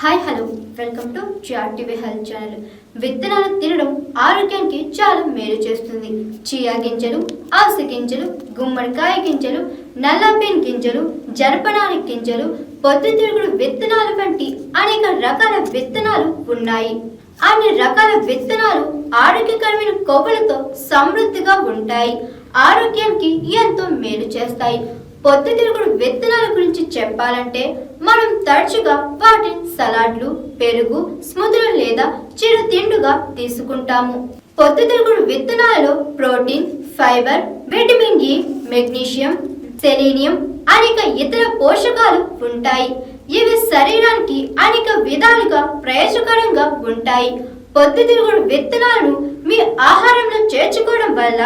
Hi hello. Welcome to TV health channel. విత్తనాలు తినడం ఆరోగ్యానికి చాలా మేలు చేస్తుంది. చియా గింజలు ఆస గింజలు గుమ్మడికాయ గింజలు నల్లబీన్ గింజలు జనపనార గింజలు పొద్దుతిరుగుడు విత్తనాలు వంటి అనేక రకాల విత్తనాలు ఉన్నాయి. అన్ని రకాల విత్తనాలు ఆరోగ్యకరమైన కొవ్వులతో సమృద్ధిగా ఉంటాయి. ఆరోగ్యానికి ఎంతో మేలు చేస్తాయి. పొద్దుతిరుగుడు విత్తనాల గురించి చెప్పాలంటే మనం తరచుగా వాటి సలాడ్లు పెరుగు స్మూతులు లేదా చిరు తిండుగా తీసుకుంటాము. పొద్దుతిరుగుడు విత్తనాలలో protein fibre vitamin E magnesium selenium అనేక ఇతర పోషకాలు ఉంటాయి. ఇవి శరీరానికి అనేక విధాలుగా ప్రయోజకరంగా ఉంటాయి. పొద్దుతిరుగుడు విత్తనాలను మీ ఆహారంలో చేర్చుకోవడం వల్ల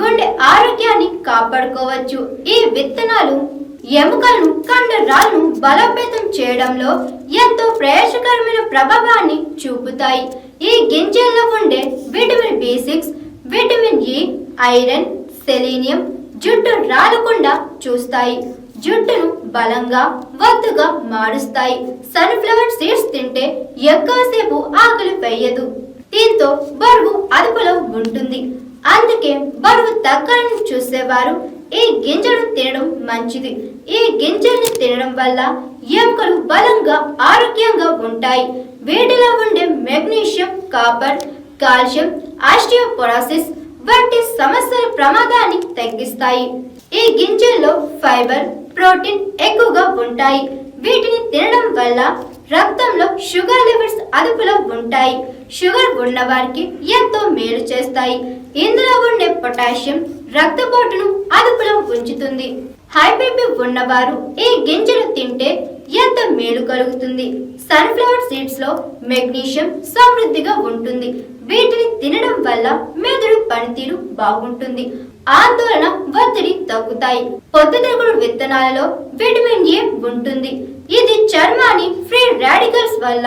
గుండె ఆరోగ్యాన్ని కాపాడుకోవచ్చు. ఈ విత్తనాలు ఎముకలను కండరాలను బలోపేతం చేయడంలో ఎంతో ప్రయోజకరమైన ప్రభావాన్ని చూపుతాయి. ఈ గింజల్లో ఉండే vitamin B six vitamin E iron selenium జుట్టు రాలకుండా చూస్తాయి. జుట్టును బలంగా వత్తుగా మారుస్తాయి. సన్ఫ్లవర్ సీడ్స్ తింటే ఎక్కువసేపు ఆకలి వేయదు. దీంతో బరువు అదుపులో ఉంటుంది. అందుకే బరువు తగ్గాలని చూసేవారు ఈ గింజను తినడం మంచిది. ఈ గింజల్ని తినడం వల్ల ఎముకలు బలంగా ఆరోగ్యంగా ఉంటాయి. వీటిలో ఉండే మెగ్నీషియం కాపర్ కాల్షియం ఆస్టియోపొరాసిస్ వంటి సమస్యల ప్రమాదాన్ని తగ్గిస్తాయి. ఈ గింజల్లో ఫైబర్ ప్రోటీన్ ఎక్కువగా ఉంటాయి. వీటిని తినడం వల్ల రక్తంలో షుగర్ లెవెల్స్ అదుపులో ఉంటాయి. షుగర్ ఉన్నవారికి ఎంతో మేలు చేస్తాయి. ఇందులో ఉండే పొటాషియం రక్తపోటును అదుపులో ఉంచుతుంది. హై బీపీ ఉన్నవారు ఈ గింజలు తింటే ఎంత మేలు కలుగుతుంది? సన్ఫ్లవర్ సీడ్స్లో మెగ్నీషియం సమృద్ధిగా ఉంటుంది. వీటిని తినడం వల్ల మెదడు పనితీరు బాగుంటుంది. ఆందోళన ఒత్తిడి తగ్గుతాయి. పొద్దుతిరుగుడు విత్తనాలలో విటమిన్ ఏ ఉంటుంది. ఇది చర్మాన్ని ఫ్రీ రాడికల్స్ వల్ల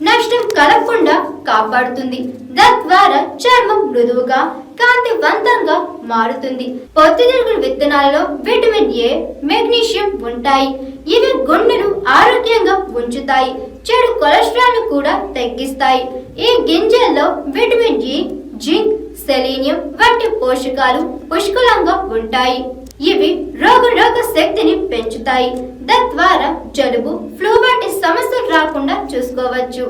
నష్టం కలగకుండా కాపాడుతుంది. తద్వారా చర్మం మృదువుగా కాంతివంతంగా మారుతుంది. పొద్దుతిరుగుడు విత్తనాలలో విటమిన్ ఏ మెగ్నీషియం ఉంటాయి. ఇవి గుండెను ఆరోగ్యంగా ఉంచుతాయి. చెడు కొలెస్ట్రాల్ కూడా తగ్గిస్తాయి. ఈ గింజల్లో విటమిన్ ఇ జింక్ సెలీనియం వంటి పోషకాలు పుష్కలంగా ఉంటాయి. ఇవి రోగ తగ్గిస్తాయి తద్వారా జలుబు ఫ్లూ వంటి సమస్యలు రాకుండా చూసుకోవచ్చు.